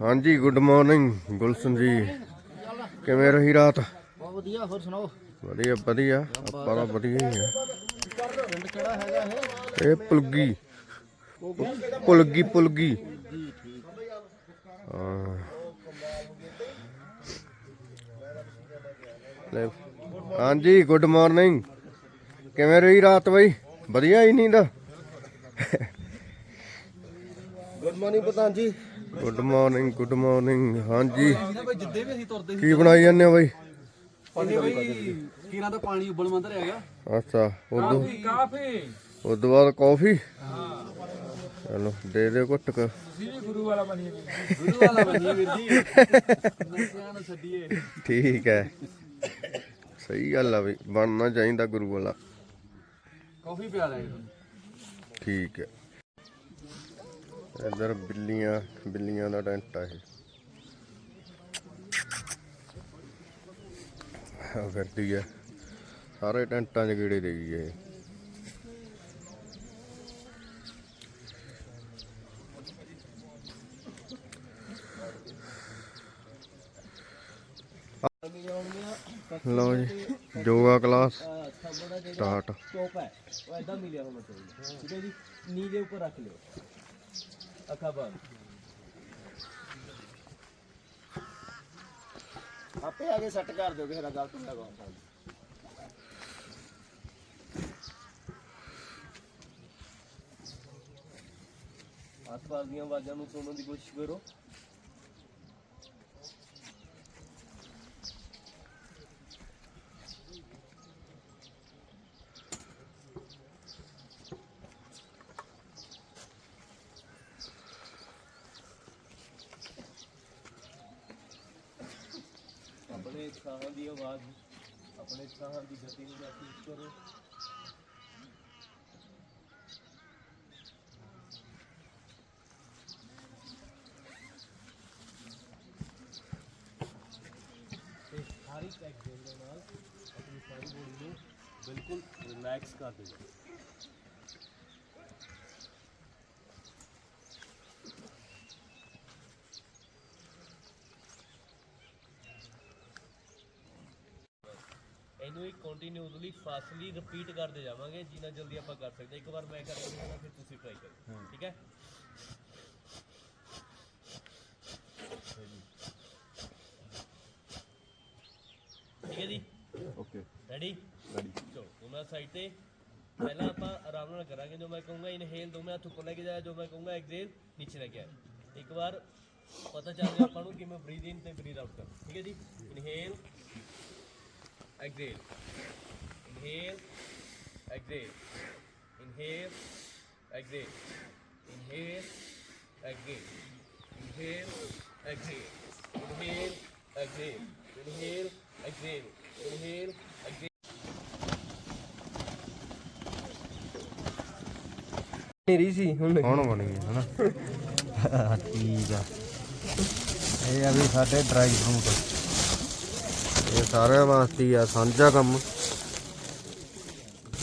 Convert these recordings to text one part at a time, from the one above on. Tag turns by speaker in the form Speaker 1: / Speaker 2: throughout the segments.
Speaker 1: ਹਾਂਜੀ good morning Gulshan ਜੀ। ਕਿਵੇਂ ਰਹੀ ਰਾਤ?
Speaker 2: ਬਹੁਤ ਵਧੀਆ ਹੋਰ ਸੁਣਾਓ?
Speaker 1: ਵਧੀਆ ਵਧੀਆ। ਆਪਾਂ ਤਾਂ ਵਧੀਆ ਹੀ ਆ।
Speaker 2: ਪਿੰਡ ਕਿਹੜਾ ਹੈਗਾ ਇਹ
Speaker 1: ਇਹ ਪੁਲਗੀ ਪੁਲਗੀ। ਪੁਲਗੀ ਲੈ ਹਾਂਜੀ ਗੁੱਡ ਮਾਰਨਿੰਗ ਕਿਵੇਂ ਰਹੀ ਰਾਤ ਬਈ? ਵਧੀਆ ਹੀ ਨੀਂਦ?
Speaker 2: ਗੁੱਡ ਮਾਰਨਿੰਗ ਪ੍ਰਧਾਨ ਜੀ।
Speaker 1: ਗੁੱਡ ਮਾਰਨਿੰਗ ਗੁੱਡ ਮਾਰਨਿੰਗ ਹਾਂਜੀ।
Speaker 3: ਬਈ ਜਿੱਦੇ ਵੀ ਅਸੀਂ ਤੁਰਦੇ
Speaker 1: ਕੀ ਬਣਾਈ ਜਾਂਦੇ ਹੋ ਬਈ?
Speaker 3: ਸੀ ਬਈ ਕੀਰਾਂ ਦਾ ਪਾਣੀ ਉਬਲ ਮੰਦਰ ਹੈਗਾ।
Speaker 1: ਅੱਛਾ ਉਦੋਂ
Speaker 3: ਕਾਫੀ
Speaker 1: ਉਦੋਂ ਬਾਅਦ ਕਾਫੀ? ਚਲੋ ਦੇ ਦਿਓ ਘੁੱਟ ਕ।
Speaker 3: ਗੁਰੂ ਵਾਲਾ ਬਣੀਏ ਵੀਰ ਜੀ। ਨਸ਼ਿਆਂ ਨੂੰ ਛੱਡੀਏ।
Speaker 1: ਠੀਕ ਹੈ। ਸਹੀ ਗੱਲ ਆ ਵੀ ਬਣਨਾ ਚਾਹੀਦਾ ਗੁਰੂ ਵਾਲਾ।
Speaker 3: ਕਾਫੀ ਪਿਆ ਲੈ
Speaker 1: ਠੀਕ ਹੈ। ਇੱਧਰ ਬਿੱਲੀਆਂ ਬਿੱਲੀਆਂ ਦਾ ਟੈਂਟ ਆ ਇਹ। ਆ ਫਿਰਦੀ ਹੈ ਸਾਰੇ ਟੈਂਟਾਂ 'ਚ ਗੇੜੇ ਦੇ ਗਈ ਇਹ। ਲਓ ਜੀ, ਯੋਗਾ ਕਲਾਸ ਸਟਾਰਟ।
Speaker 2: ਚੋਪ ਹੈ, ਉਹ ਐਦਾਂ ਮਿਲਿਆ ਹੋਣਾ ਚਾਹੀਦਾ। ਠੀਕ ਹੈ ਜੀ ਨੀ ਦੇ ਉੱਪਰ ਰੱਖ ਲਿਓ। ਅੱਖਾਂ ਬੰਦ ਆਪੇ ਆਗੇ ਸੈੱਟ ਕਰ ਦਿਓ ਕਿਸੇ ਦਾ ਗਲਤ ਹੁੰਦਾ ਕੌਣ ਆਸ-ਪਾਸ ਦੀਆਂ ਆਵਾਜ਼ਾਂ ਨੂੰ ਸੁਣਨ ਦੀ ਕੋਸ਼ਿਸ਼ ਕਰੋ। ਆਪਣੇ ਸਾਹਾਂ ਦੀ ਆਵਾਜ਼, ਆਪਣੇ ਸਾਹਾਂ ਦੀ ਗਤੀ ਨੂੰ ਮਹਿਸੂਸ ਕਰੋ। ਤੇ ਸਾਰੀ ਐਕਸਰਸਾਈਜ਼ ਦੇ ਨਾਲ ਆਪਣੀ ਸਾਰੀ ਬੋਡੀ ਨੂੰ ਬਿਲਕੁਲ ਰਿਲੈਕਸ ਕਰ ਦਿਓ ਇਹਨੂੰ ਇੱਕ ਕੰਟੀਨਿਊਸਲੀ ਫਾਸਟਲੀ ਰਿਪੀਟ ਕਰਦੇ ਜਾਵਾਂਗੇ ਜਿੰਨਾ ਜਲਦੀ ਆਪਾਂ ਕਰ ਸਕਦੇ। ਇੱਕ ਵਾਰ ਮੈਂ ਕਰਾਂਗਾ ਫਿਰ ਤੁਸੀਂ ਟਰਾਈ ਕਰੋ। ਠੀਕ ਹੈ? ਠੀਕ ਹੈ ਜੀ?
Speaker 1: ਓਕੇ
Speaker 2: ਰੈਡੀ
Speaker 1: ਰੈਡੀ
Speaker 2: ਚਲੋ ਦੋਨਾਂ ਸਾਈਡ ਤੇ ਪਹਿਲਾਂ ਆਪਾਂ ਆਰਾਮ ਨਾਲ ਕਰਾਂਗੇ ਜੋ ਮੈਂ ਕਹੂੰਗਾ ਇਨਹੇਲ ਦੋਵੇਂ ਹੱਥ ਉੱਪਰ ਲੈ ਕੇ ਜਾਇਆ ਜੋ ਮੈਂ ਕਹੂੰਗਾ ਐਕਸੇਲ ਨੀਚੇ ਲੈ ਕੇ ਆਇਆ। ਇੱਕ ਵਾਰ ਪਤਾ ਚੱਲ ਗਿਆ ਆਪਾਂ ਨੂੰ ਕਿ ਮੈਂ ਬਰੀਥ ਇਨ ਤੇ ਬਰੀਥ ਆਊਟ ਕਰ। ਠੀਕ ਹੈ ਜੀ? Inhale exhale inhale exhale inhale exhale inhale exhale inhale exhale inhale exhale inhale exhale inhale exhale
Speaker 3: ਮੇਰੀ ਸੀ ਹੁਣ
Speaker 1: ਹੁਣ ਬਣ ਗਈ ਹਨਾ
Speaker 3: ਠੀਕ ਆ ਇਹ ਆ ਵੀ ਸਾਡੇ ਡਰਾਈ ਫਰੂਟ
Speaker 1: ਇਹ ਸਾਰਿਆਂ ਵਾਸਤੇ ਆ ਸਾਂਝਾ ਕੰਮ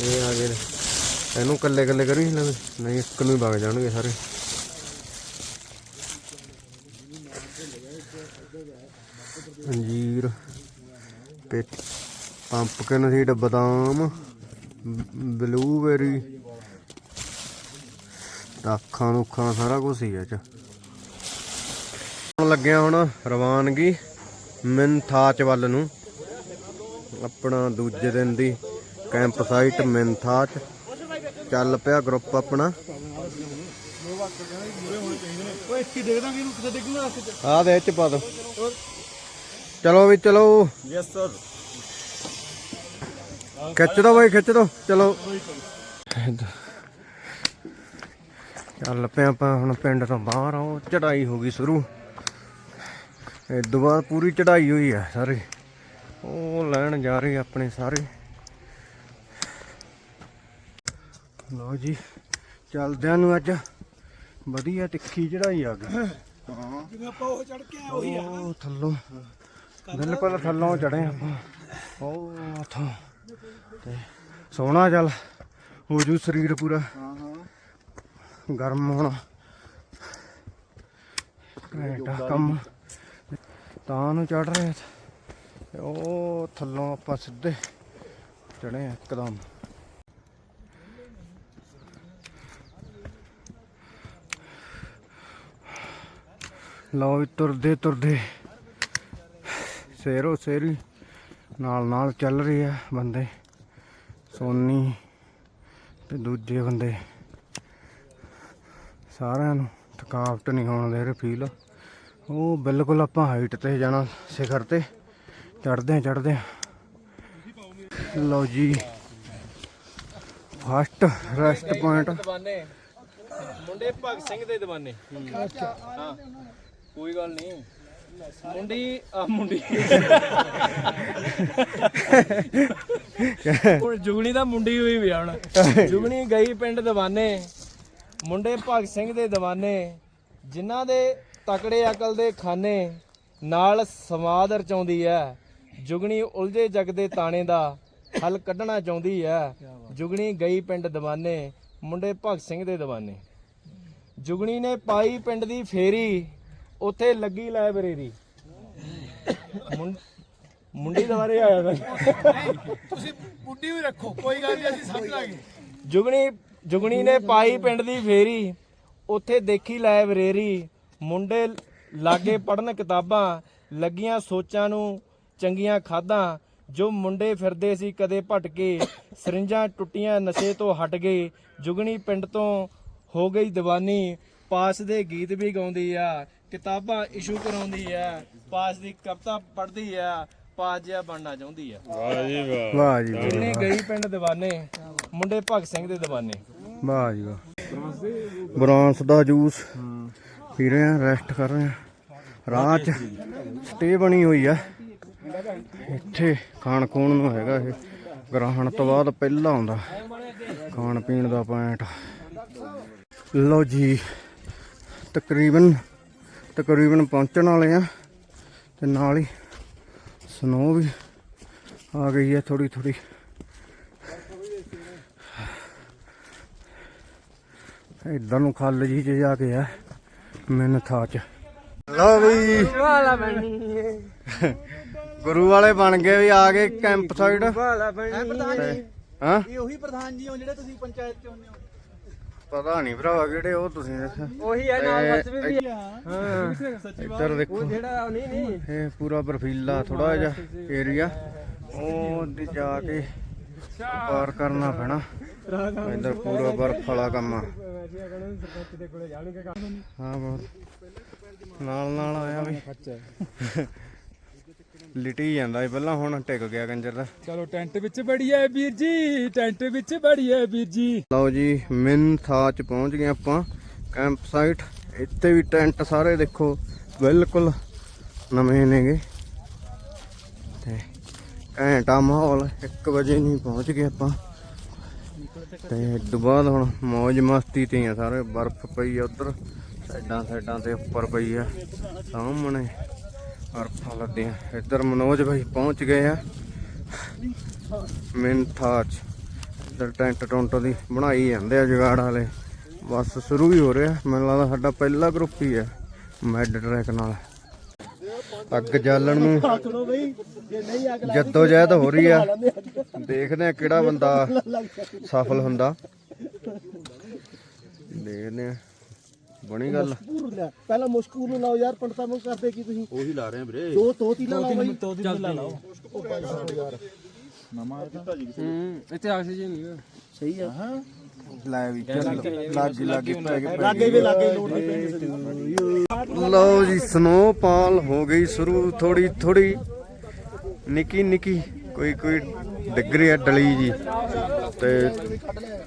Speaker 1: ਇਹ ਆ ਗਏ ਇਹਨੂੰ ਕੱਲੇ ਕੱਲੇ ਕਰੀ ਲੈਵੇ ਨਹੀਂ, ਇੱਕ ਨੂੰ ਹੀ ਵਗ ਜਾਣਗੇ ਸਾਰੇ। ਅੰਜੀਰ ਪੰਪਕਿਨ ਸੀਡ ਬਦਾਮ ਬਲੂਬੇਰੀ ਦਾਖਾਂ ਨੁਖਾਂ ਸਾਰਾ ਕੁਝ ਹੀ ਇਹ ਚ। ਹੁਣ ਲੱਗਿਆ ਹੁਣ ਰਵਾਨਗੀ ਮਿੰਥਾਚ ਵੱਲ ਨੂੰ। ਆਪਣਾ ਦੂਜੇ ਦਿਨ ਦੀ ਕੈਂਪ ਸਾਈਟ ਮਿੰਥਾਚ ਚੱਲ ਪਿਆ ਗਰੁੱਪ ਆਪਣਾ। ਆ ਦੇ ਚ ਪਾ ਦੋ। ਚਲੋ ਵੀ ਚਲੋ।
Speaker 3: ਯੈਸ ਸਰ
Speaker 1: ਖਿੱਚ ਦੋ ਬਾਈ ਖਿੱਚ ਦੋ। ਚਲੋ। ਚੱਲ ਪਿਆ ਆਪਾਂ ਹੁਣ ਪਿੰਡ ਤੋਂ ਬਾਹਰ ਆਓ ਚੜਾਈ ਹੋ ਗਈ ਸ਼ੁਰੂ। ਇਹ ਬਾਅਦ ਪੂਰੀ ਚੜਾਈ ਹੋਈ ਹੈ ਸਾਰੇ। ਉਹ ਲੈਣ ਜਾ ਰਹੇ ਆਪਣੇ ਸਾਰੇ। ਲਓ ਜੀ ਚੱਲਦਿਆਂ ਨੂੰ ਅੱਜ ਵਧੀਆ ਤਿੱਖੀ ਚੜਾਈ ਆ ਗਈ।
Speaker 3: ਜਿਵੇਂ ਆਪਾਂ ਉਹ ਚੜ ਕੇ ਆਏ
Speaker 1: ਉਹ ਥੱਲੋਂ ਬਿਲਕੁਲ ਥੱਲੋਂ ਚੜੇ ਆਪਾਂ। ਉਹ ਉਥੋਂ। ਤੇ ਸੋਹਣਾ ਚੱਲ ਹੋ ਜੂ ਸਰੀਰ ਪੂਰਾ।
Speaker 3: ਹਾਂ ਹਾਂ
Speaker 1: ਗਰਮ ਹੋਣਾ। ਘੈਂਟ ਆ ਕੰਮ। ਤਾਂ ਨੂੰ ਚੜ ਰਹੇ ਉਹ ਥੱਲੋਂ ਆਪਾਂ ਸਿੱਧੇ ਚੜੇ ਆ ਇੱਕਦਮ। ਲਓ ਵੀ ਤੁਰਦੇ ਤੁਰਦੇ। ਸੇਰੋ ਸੇਰੀ ਨਾਲ ਨਾਲ ਚੱਲ ਰਹੀ ਆ ਬੰਦੇ। ਸੋਨੀ ਤੇ ਦੂਜੇ ਬੰਦੇ। ਸਾਰਿਆਂ ਨੂੰ ਥਕਾਵਟ ਨਹੀਂ ਹੋਣ ਦੇ ਰਹੇ ਫੀਲ ਉਹ ਬਿਲਕੁਲ ਆਪਾਂ ਹਾਈਟ ਤੇ ਜਾਣਾ ਸਿਖਰ ਤੇ। ਚੜਦੇ ਚੜਦੇ ਲਓ ਜੀ ਫਸਟ ਰੈਸਟ ਪੁਆਇੰਟ
Speaker 4: ਮੁੰਡੇ ਭਗਤ ਸਿੰਘ ਦੇ ਦਵਾਨੇ। ਹਾਂ ਕੋਈ ਗੱਲ ਨਹੀਂ। ਮੁੰਡੀ, ਆ ਮੁੰਡੀ। ਹੁਣ ਜੁਗਣੀ ਦਾ ਮੁੰਡੀ ਹੋਈ ਵੀ ਹੁਣ। ਜੁਗਣੀ ਗਈ ਪਿੰਡ ਦਵਾਨੇ, ਮੁੰਡੇ ਭਗਤ ਸਿੰਘ ਦੇ ਦਵਾਨੇ, ਜਿਨ੍ਹਾਂ ਦੇ ਤਕੜੇ ਅਕਲ ਦੇ ਖਾਨੇ ਨਾਲ ਸਮਾਦ ਰਚਾਉਂਦੀ ਹੈ ਜੁਗਣੀ ਉਲਝੇ ਜਗ ਦੇ ਤਾਣੇ ਦਾ ਹੱਲ ਕੱਢਣਾ ਚਾਹੁੰਦੀ ਹੈ ਜੁਗਣੀ ਗਈ ਪਿੰਡ ਦਵਾਨੇ, ਮੁੰਡੇ ਭਗਤ ਸਿੰਘ ਦੇ ਦਵਾਨੇ। ਜੁਗਣੀ ਨੇ ਪਾਈ ਪਿੰਡ ਦੀ ਫੇਰੀ ਉੱਥੇ ਲੱਗੀ ਲਾਇਬ੍ਰੇਰੀ। ਮੁੰਡੀ ਦੁਬਾਰੇ ਆਇਆ
Speaker 5: ਤੁਸੀਂ ਬੁੱਢੀ ਵੀ ਰੱਖੋ ਕੋਈ ਗੱਲ ਨਹੀਂ ਅਸੀਂ ਸਮਝ ਲਾਂਗੇ।
Speaker 4: ਜੁਗਣੀ ਜੁਗਣੀ ਨੇ ਪਾਈ ਪਿੰਡ ਦੀ ਫੇਰੀ ਉੱਥੇ ਦੇਖੀ ਲਾਇਬ੍ਰੇਰੀ। ਮੁੰਡੇ ਲਾਗੇ ਪੜਨ ਕਿਤਾਬਾਂ ਲੱਗੀਆਂ ਸੋਚਾਂ ਨੂੰ ਚੰਗੀਆਂ ਖਾਦਾਂ। ਜੋ ਮੁੰਡੇ ਫਿਰਦੇ ਸੀ ਕਦੇ ਭਟਕੇ ਸਰਿੰਜਾਂ ਟੁੱਟੀਆਂ ਨਸ਼ੇ ਤੋਂ ਹਟ ਗਏ। ਜੁਗਣੀ ਪਿੰਡ ਤੋਂ ਹੋ ਗਈ ਦੀਵਾਨੀ। ਪਾਸ ਦੇ ਗੀਤ ਵੀ ਗਾਉਂਦੀ ਆ ਕਿਤਾਬਾਂ ਇਸ਼ੂ ਕਰਾਉਂਦੀ ਆ ਪਾਸ ਦੀ ਕਵਿਤਾ ਪੜ੍ਹਦੀ ਆ ਪਾਸ ਜਿਹਾ ਬਣਨਾ ਚਾਹੁੰਦੀ ਆ।
Speaker 1: ਵਾਹ ਜੀ ਵਾਹ।
Speaker 4: ਜੁਗਣੀ ਗਈ ਪਿੰਡ ਦੀਵਾਨੇ ਮੁੰਡੇ ਭਗਤ ਸਿੰਘ ਦੇ ਦੀਵਾਨੇ।
Speaker 1: ਵਾਹ ਜੀ ਵਾਹ। ਬਰਾਂਸ ਦਾ ਜੂਸ ਪੀ ਰਹੇ ਆ ਰੈਸਟ ਕਰ ਰਹੇ ਆ। ਰਾਹ 'ਚ ਸਟੇ ਬਣੀ ਹੋਈ ਆ। ਇੱਥੇ ਖਾਣ ਖੂਣ ਨੂੰ ਹੈਗਾ ਇਹ। ਗ੍ਰਹਣ ਤੋਂ ਬਾਅਦ ਪਹਿਲਾਂ ਆਉਂਦਾ। ਖਾਣ ਪੀਣ ਦਾ ਪੁਆਇੰਟ। ਲਓ ਜੀ। ਤਕਰੀਬਨ ਤਕਰੀਬਨ ਪਹੁੰਚਣ ਵਾਲੇ ਆ। ਤੇ ਨਾਲ ਹੀ ਸਨੋ ਵੀ ਆ ਗਈ ਹੈ ਥੋੜੀ ਥੋੜੀ ਇਧਰ ਨੂੰ ਖੱਲ ਜੀ ਚ ਜਾ ਕੇ ਆ ਮੈਨ ਥਾ ਚ। ਲਓ ਬਈ ਗੁਰੂ ਵਾਲੇ ਬਣ ਗਏ ਵੀ ਆ ਗਏ ਕੈਂਪ ਸਾਈਡ ਹਾਂ?
Speaker 5: ਇਹ ਉਹੀ ਪ੍ਰਧਾਨ ਜੀ ਹੋ ਜਿਹੜੇ ਤੁਸੀਂ ਪੰਚਾਇਤ ਚ ਹੁੰਦੇ ਹੋ।
Speaker 1: ਪਤਾ ਨਹੀਂ ਭਰਾਵਾ ਕਿਹੜੇ ਉਹ ਤੁਸੀਂ ਦੱਸਿਆ
Speaker 4: ਉਹੀ ਹੈ ਨਾਲ ਬਸ ਵੀ
Speaker 1: ਇੱਧਰ ਦੇਖੋ।
Speaker 4: ਜਿਹੜਾ ਨਹੀਂ ਨਹੀਂ।
Speaker 1: ਇਹ ਪੂਰਾ ਬਰਫੀਲਾ ਥੋੜਾ ਜਿਹਾ ਏਰੀਆ ਉਹ ਦੀ ਜਾ ਕੇ ਪਾਰ ਕਰਨਾ ਪੈਣਾ। ਇੱਧਰ ਪੂਰਾ ਬਰਫ ਵਾਲਾ ਕੰਮ ਆ। ਹਾਂ ਬਹੁਤ। ਨਾਲ ਨਾਲ ਆਇਆ ਵੀ। ਲਿਟੀ ਜਾਂਦਾ ਸੀ ਪਹਿਲਾਂ ਹੁਣ ਟਿਕ ਗਿਆ ਕੰਜਰ ਦਾ।
Speaker 6: ਚਲੋ ਟੈਂਟ ਵਿੱਚ ਬੜੀਏ ਵੀਰ ਜੀ ਟੈਂਟ ਵਿੱਚ ਬੜੀਏ ਵੀਰ ਜੀ।
Speaker 1: ਲਓ ਜੀ ਮਿਨ ਥਾ ਚ ਪਹੁੰਚ ਗਏ ਆਪਾਂ ਕੈਂਪ ਸਾਈਟ ਇੱਥੇ ਵੀ ਟੈਂਟ ਸਾਰੇ ਦੇਖੋ ਬਿਲਕੁਲ ਨਵੇਂ ਨੇਗੇ। ਤੇ ਘੈਂਟਾ ਮਾਹੌਲ 1 ਵਜੇ ਨਹੀਂ ਪਹੁੰਚ ਗਏ ਆਪਾਂ। ਤੇ ਬਾਅਦ ਹੁਣ ਮौज ਮਸਤੀ ਤੇ ਆ ਸਾਰੇ ਬਰਫ਼ ਪਈ ਆ ਉਧਰ ਸਾਈਡਾਂ ਸਾਈਡਾਂ ਤੇ ਉੱਪਰ ਪਈ ਆ ਸਾਹਮਣੇ। ਬਰਫ਼ਾਂ ਲੱਦੀਆਂ ਇੱਧਰ ਮਨੋਜ ਭਾਈ ਪਹੁੰਚ ਗਏ ਆ। ਮਿੰਥਾਚ ਇੱਧਰ ਟੈਂਟ ਟੁੰਟ ਦੀ ਬਣਾਈ ਜਾਂਦੇ ਆ ਜਗਾੜ ਵਾਲੇ। ਬਸ ਸ਼ੁਰੂ ਹੀ ਹੋ ਰਿਹਾ। ਮੈਨੂੰ ਲੱਗਦਾ ਸਾਡਾ ਪਹਿਲਾ ਗਰੁੱਪ ਹੀ ਹੈ ਮੈਡ ਟਰੈਕ ਨਾਲ। ਅੱਗ ਜਾਲਣ ਨੂੰ ਜੱਦੋ ਜਹਿਦ ਹੋ ਰਹੀ ਆ। ਦੇਖਦੇ ਆ ਕਿਹੜਾ ਬੰਦਾ ਸਫਲ ਹੁੰਦਾ। ਦੇਖਦੇ ਆ। ਬਣੀ ਗੱਲ।
Speaker 5: ਪਹਿਲਾਂ ਮੁਸ਼ਕੂਰ ਨੂੰ ਲਾਓ ਯਾਰ ਪੰਡਤਾਂ ਨੂੰ ਕਰਦੇ ਕੀ ਤੁਸੀਂ? ਉਹੀ ਲਾ ਰਹੇ ਆ ਵੀਰੇ। ਦੋ ਦੋ ਤੀਲਾ ਲਾਓ। ਬਾਈ ਦੋ ਤੀਲਾ ਲਾਓ
Speaker 6: ਇੱਥੇ ਆਕਸੀਜਨ ਨਹੀਂ
Speaker 5: ਸਹੀ ਆ।
Speaker 1: ਲੈ ਵੀ ਚੱਲ। ਲਾਗੀ ਲਾਗੀ ਪੈ ਗਏ
Speaker 5: ਲਾਗੇ ਵੀ ਲਾਗੇ ਲੋਡ ਨਹੀਂ ਪੈਂਦੇ
Speaker 1: ਲਓ ਜੀ ਸਨੋਪਾਲ ਹੋ ਗਈ ਸ਼ੁਰੂ ਥੋੜੀ ਥੋੜੀ ਨਿੱਕੀ ਨਿੱਕੀ। ਕੋਈ ਕੋਈ ਡਿਗਰੀ ਆ ਡਲੀ ਜੀ। ਤੇ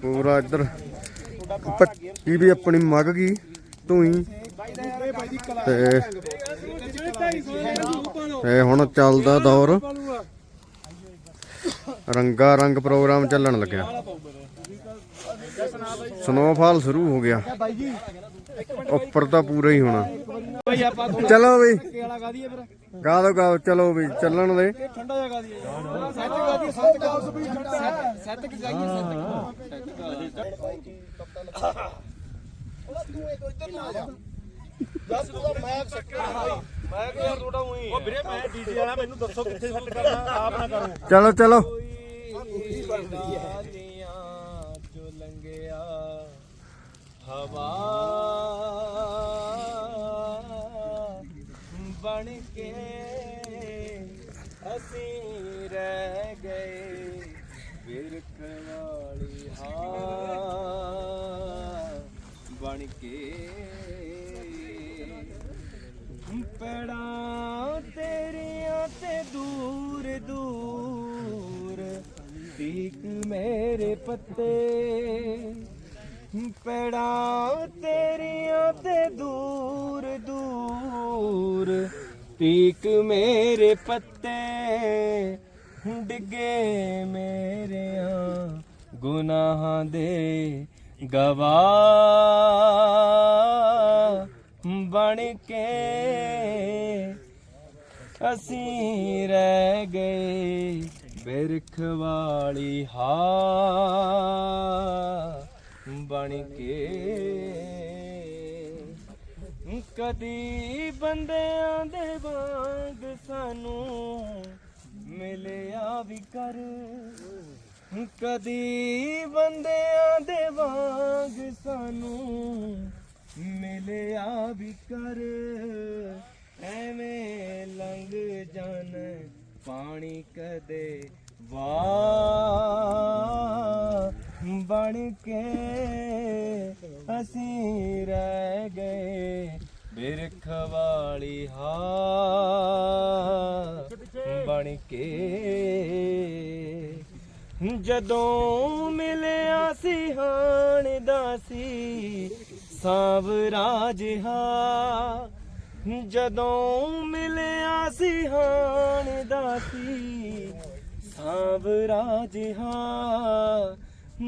Speaker 1: ਪੂਰਾ ਇੱਧਰ। ਪੱਟੀ ਵੀ ਆਪਣੀ ਮੱਗ ਗਈ। ਧੂਈ ਤੇ ਤੇ ਹੁਣ ਚੱਲਦਾ ਦੌਰ। ਰੰਗਾ ਰੰਗ ਪ੍ਰੋਗਰਾਮ ਚੱਲਣ ਲੱਗਿਆ। ਸਨੋਫਾਲ ਸ਼ੁਰੂ ਹੋ ਗਿਆ। ਉੱਪਰ ਤਾਂ ਪੂਰਾ ਹੀ ਹੋਣਾ। ਚਲੋ ਵੀ
Speaker 5: ਗਾ ਦਈਏ ਫਿਰ
Speaker 1: ਦੋ। ਗਾ ਚਲੋ ਵੀ ਚੱਲਣ ਦੇ।
Speaker 5: ਠੰਡਾ ਜਿਹਾ ਗਾ ਦਈਏ ਸੱਤ ਗਾ ਦਈਏ ਸੱਤ ਗਾ ਉਸ ਵੀ ਸੱਤ ਸੱਤ ਕਿ ਜਾਈਏ ਸੱਤ ਤੂੰ ਇੱਕ ਇੱਧਰ ਨੂੰ ਆ ਜਾ। ਯਾਰ ਤੂੰ ਤਾਂ ਮੈਂ ਸੱਕਰ ਭਾਈ ਮੈਂ ਕਿ ਯਾਰ ਤੁਹਾਡਾ ਉਹੀ ਉਹ ਵੀਰੇ ਮੈਂ ਡੀਜੇ ਵਾਲਾ ਮੈਨੂੰ ਦੱਸੋ ਕਿੱਥੇ ਸੈੱਟ ਕਰਨਾ ਆਪ ਨਾ ਕਰੋ।
Speaker 1: ਚਲੋ ਚਲੋ।
Speaker 4: ਚੋਂ ਲੰਘਿਆ ਹਵਾ ਬਣ ਕੇ ਅਸੀਂ ਰਹਿ ਗਏ ਬਿਰਖ ਵਾਲੀ ਹਾਂ। ਬਣ ਕੇ ਪੜਾਂ ਤੇਰੀਆਂ ਤੇ ਦੂਰ ਦੂਰ ਟੀਕ ਮੇਰੇ ਪੱਤੇ ਪੜਾਂ ਤੇਰੀਆਂ ਤੇ ਦੂਰ ਦੂਰ ਟੀਕ ਮੇਰੇ ਪੱਤੇ ਡਿੱਗੇ ਮੇਰਿਆਂ ਗੁਨਾਹਾਂ ਦੇ ਗਵਾ ਬਣ ਕੇ ਅਸੀਂ ਰਹਿ ਗਏ ਬਿਰਖ ਵਾਲੀ ਹਾ ਬਣ ਕੇ। ਕਦੀ ਬੰਦਿਆਂ ਦੇ ਵਾਂਗ ਸਾਨੂੰ ਮਿਲਿਆ ਵੀ ਕਰ ਕਦੀ ਬੰਦਿਆਂ ਦੇ ਵਾਂਗ ਸਾਨੂੰ ਮਿਲਿਆ ਵੀ ਕਰ। ਐਵੇਂ ਲੰਘ ਜਾਣ, ਪਾਣੀ ਕਦੇ ਵਾਹ। ਬਣ ਕੇ ਅਸੀਂ ਰਹਿ ਗਏ ਬਿਰਖ ਵਾਲੀ ਹਾ ਬਣ ਕੇ ਜਦੋਂ ਮਿਲਿਆ ਸੀ ਹਾਣ ਦਾ ਸੀ ਸਾਵਰਾ ਜਿਹਾ ਜਦੋਂ ਮਿਲਿਆ ਸੀ ਹਾਣ ਦਾ ਸੀ ਸਾਵਰਾ ਜਿਹਾ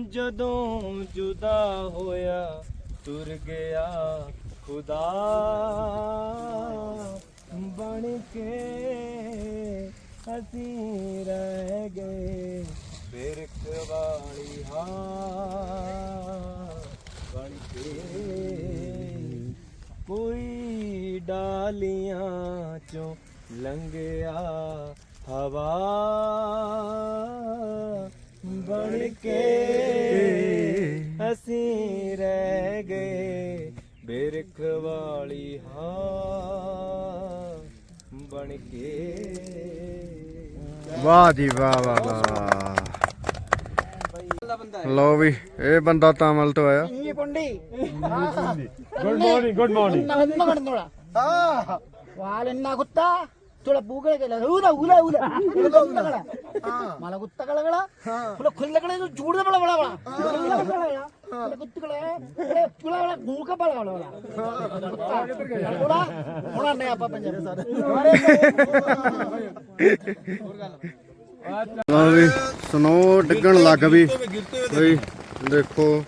Speaker 4: ਜਦੋਂ ਜੁਦਾ ਹੋਇਆ ਤੁਰ ਗਿਆ ਖੁਦਾ। ਬਣ ਕੇ ਅਸੀਂ ਰਹਿ ਗਏ। ਬਿਰਖ ਵਾਲੀ ਹਾਂ ਬਣ ਕੇ ਕੋਈ ਡਾਲੀਆਂ ਚੋਂ ਲੰਘਿਆ ਹਵਾ ਬਣ ਕੇ ਅਸੀਂ ਰਹਿ ਗਏ ਬਿਰਖ ਵਾਲੀ ਹਾਂ ਬਣ ਕੇ
Speaker 1: ਵਾਹ ਜੀ ਵਾਹ ਵਾਹ ਵਾਹ। ਲਓ ਵੀ ਇਹ ਬੰਦਾ ਤਾਮਲ ਤੋਂ ਆਇਆ
Speaker 6: ഈ പുണ്ടി ഗുഡ് മോർണിംഗ്
Speaker 5: ഗുഡ് മോർണിംഗ് ഒന്ന് കിടന്നോളാ വാലെന്നാ കുത്ത ತುಳ ಬೂಗಳಿಗೆಲ್ಲ ಊಲ ಊಲ ಊಲ ಮಲಗುತ್ತಗಳ ಮಲಗುತ್ತಗಳಗಳ ತುಳ ಕೊಲ್ಲಗಳ ಜೂಡದ ಬಳ ಬಳ ಬಳ ಗುತ್ತುಗಳ ತುಳ ಬಳ ಗೂಕ ಬಳ ಬಳ ಬಳ ತುಳ ಹುಣ ಅಣ್ಣ ಅಪ್ಪ ಪಂಜಾಬ್
Speaker 1: ਲਓ ਵੀ ਸਨੋ ਡਿੱਗਣ ਲੱਗ ਵੀ ਬਈ ਦੇਖੋ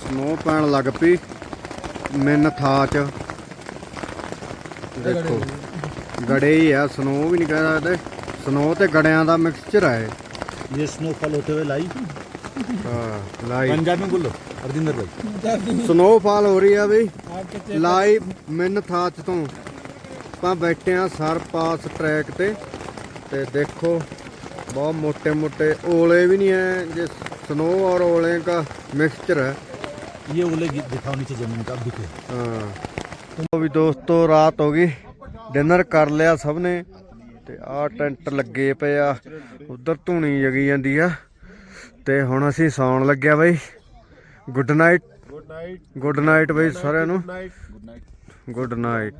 Speaker 1: ਸਨੋ ਪੈਣ ਲੱਗ ਪਈ ਮਿੰਨ ਥਾ ਚ ਦੇਖੋ ਗੜੇ ਹੀ ਆ ਸਨੋ ਵੀ ਨਹੀਂ ਕਹਿ ਸਕਦੇ ਸਨੋ ਤੇ ਗੜਿਆਂ ਦਾ ਮਿਕਸਚਰ ਹੈ
Speaker 7: ये स्नोफॉल होते हुए लाई
Speaker 1: ਹਾਂ ਲਾਈ
Speaker 7: पंजाब में बोलो हरदिंदर भाई
Speaker 1: ਸਨੋਫਾਲ ਹੋ ਰਹੀ ਆ ਬਈ ਲਾਈਵ ਮਿੰਨ ਥਾ ਚ ਤੋਂ ਆਪਾਂ ਬੈਠੇ ਆ ਸਰਪਾਸ ਟਰੈਕ ਤੇ ਤੇ ਦੇਖੋ ਬਹੁਤ ਮੋਟੇ ਮੋٹے ओले भी नहीं है ये स्नो और ओले का मिक्सचर है
Speaker 7: ये ओले दिखाओ नीचे जमीन का दिखे
Speaker 1: हाँ तो भी दोस्तों रात हो गई डिनर कर लिया सब ने ਤੇ ਆਹ ਟੈਂਟ ਲੱਗੇ ਪਏ ਆ। ਉਧਰ ਧੂਣੀ ਜਗੀ ਜਾਂਦੀ ਆ। ਤੇ ਹੁਣ ਅਸੀਂ ਸੌਣ ਲੱਗਿਆ ਬਾਈ। Good night
Speaker 5: good night
Speaker 1: good night bye ਸਾਰਿਆਂ ਨੂੰ। Good night